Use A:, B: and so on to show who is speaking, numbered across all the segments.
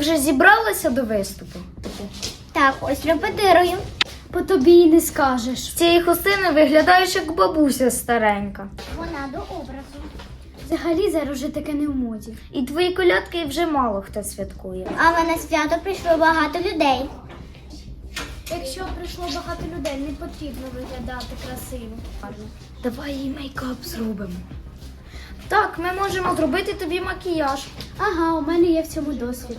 A: Вже зібралася до виступу?
B: Так, ось репетирую.
A: По тобі й не скажеш. З цієї хустини виглядаєш як бабуся старенька.
B: Вона до образу.
A: Взагалі зараз вже таке не в моді. І твої колядки вже мало хто святкує.
B: Але на свято прийшло багато людей.
A: Якщо прийшло багато людей, не потрібно виглядати красиво. Давай їй мейкап зробимо. Так, ми можемо зробити тобі макіяж. Ага, у мене є в цьому досвід.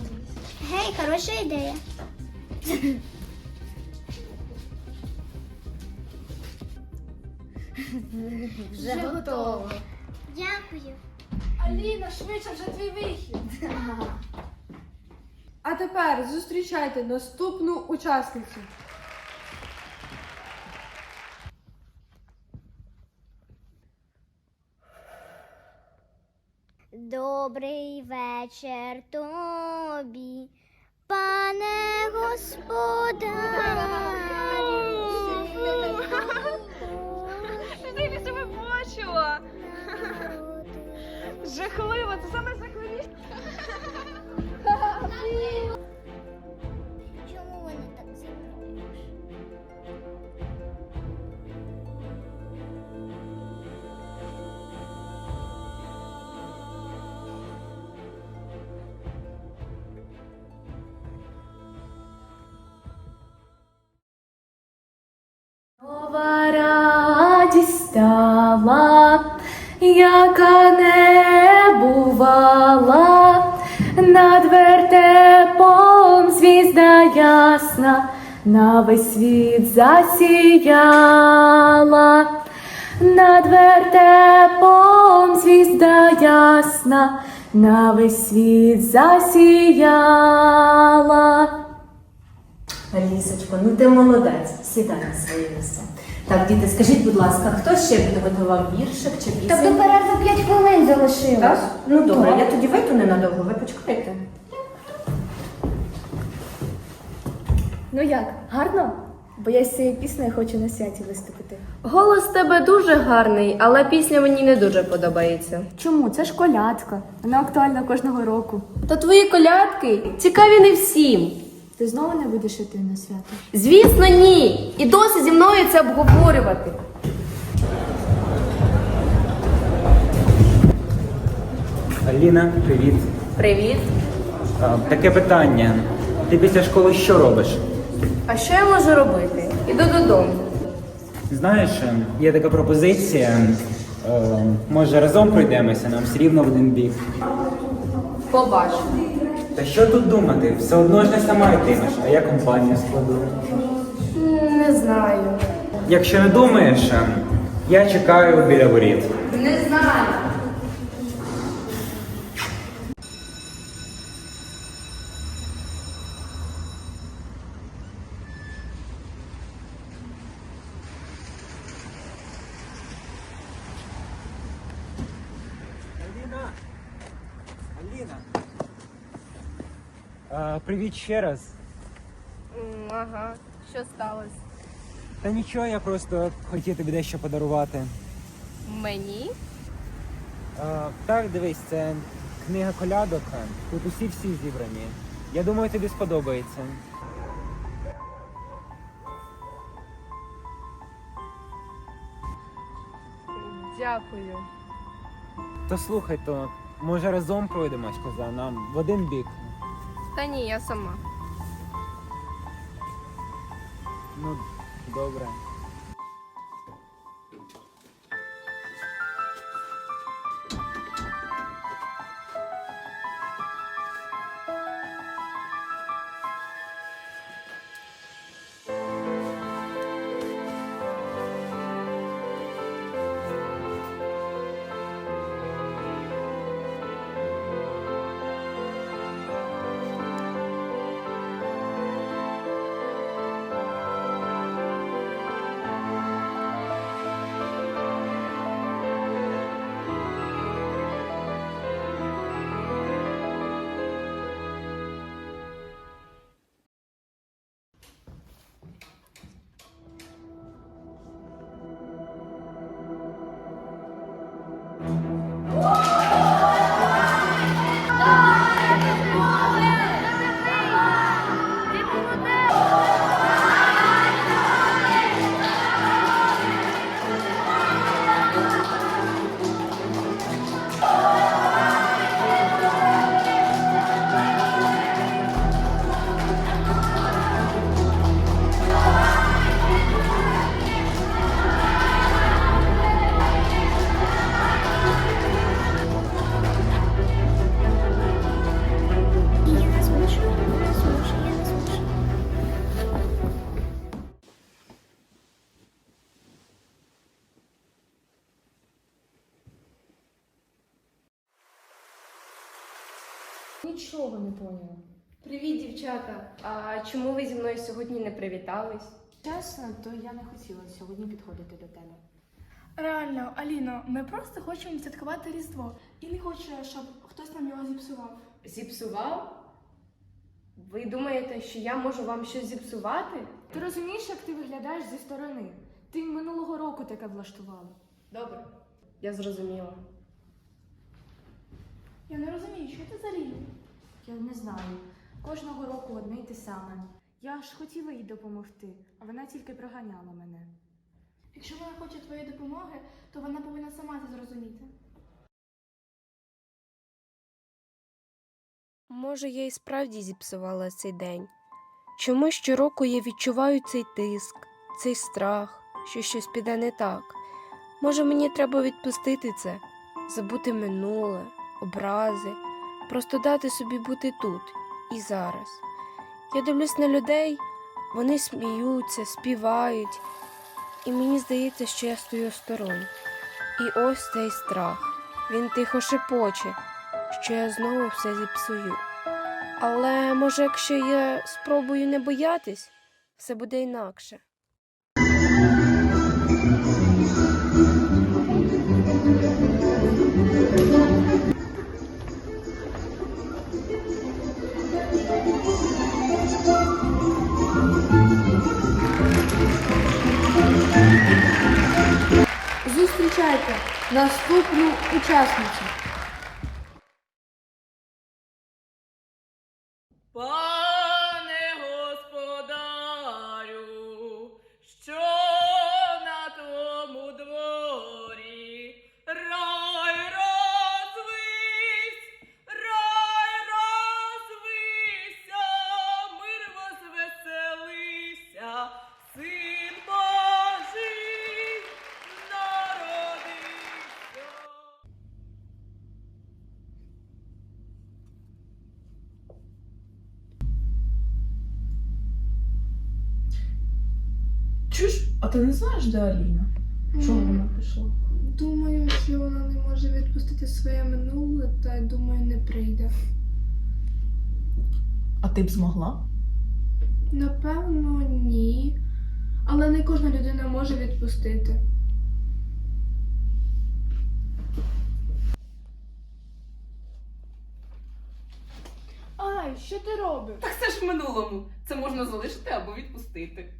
B: Гей, хороша ідея.
A: Вже готово.
B: Дякую.
A: Аліна, швидше вже твій вихід.
C: А тепер зустрічайте наступну учасницю.
B: Добрий вечір господарю.
C: Ти себе. Жахливо, це саме жахливіше.
D: Стала, яка не бувала, над вертепом звізда ясна, на весь світ засіяла, над вертепом звізда ясна, на весь світ засіяла.
E: Алісочко, ну ти молодець, сідай на своє місце. Так, діти, скажіть, будь ласка, хто ще підготував віршик чи
A: Так
E: пісень?
A: до перерви 5 хвилин залишилось.
E: Так? Ну добре, я тоді вийду ненадовго, ви почекайте.
D: Ну як, гарно? Бо я з цією піснею хочу на святі виступити.
F: Голос тебе дуже гарний, але пісня мені не дуже подобається.
D: Чому? Це ж колядка. Вона актуальна кожного року.
F: Та твої колядки цікаві не всім.
D: Ти знову не будеш іти на свято?
F: Звісно, ні. І досі зі мною це обговорювати.
G: Аліна, привіт.
F: Привіт.
G: А, таке питання. Ти після школи що робиш?
F: А що я можу робити? Іду додому.
G: Знаєш, е, є така пропозиція. Е, може разом пройдемося, нам все рівно в один бік.
F: Побачу.
G: Та що тут думати? Все одно ж не сама йтимеш, а я компанію складу.
F: Не знаю.
G: Якщо не думаєш, е, я чекаю біля воріт.
F: Не знаю.
G: Аліна! Аліна! А, привіт ще раз.
F: Ага, що сталося?
G: Та нічого, я просто хотів тобі дещо подарувати.
F: Мені?
G: А, так, дивись, це книга колядок. Тут усі всі зібрані. Я думаю, тобі сподобається.
F: Дякую.
G: То слухай, то може разом пройдемось, коза, нам в один бік.
F: Та ні, я сама.
G: Ну, добре.
D: Нічого не поняла.
F: Привіт, дівчата. А чому ви зі мною сьогодні не привітались?
D: Чесно, то я не хотіла сьогодні підходити до тебе.
H: Реально, Аліно, ми просто хочемо святкувати Різдво і не хочемо, щоб хтось нам його зіпсував.
F: Зіпсував? Ви думаєте, що я можу вам щось зіпсувати?
D: Ти розумієш, як ти виглядаєш зі сторони? Ти минулого року таке влаштувала.
F: Добре, я зрозуміла.
H: Я не розумію, що ти за Ліна?
D: Я не знаю. Кожного року одне й те саме. Я ж хотіла їй допомогти, а вона тільки проганяла мене.
H: Якщо вона хоче твоєї допомоги, то вона повинна сама це зрозуміти.
F: Може, я і справді зіпсувала цей день. Чому щороку я відчуваю цей тиск, цей страх, що щось піде не так. Може, мені треба відпустити це, забути минуле, образи, просто дати собі бути тут і зараз. Я дивлюсь на людей, вони сміються, співають, і мені здається, що я стою осторонь. І ось цей страх. Він тихо шепоче, що я знову все зіпсую. Але може, якщо я спробую не боятись, все буде інакше.
C: Зустрічайте наступну учасницю.
I: Ти не знаєш, де Аліна? Чого вона прийшла?
C: Думаю, що вона не може відпустити своє минуле, та думаю, не прийде.
I: А ти б змогла?
C: Напевно, ні. Але не кожна людина може відпустити.
H: Ай, що ти робиш?
J: Так це ж в минулому. Це можна залишити або відпустити.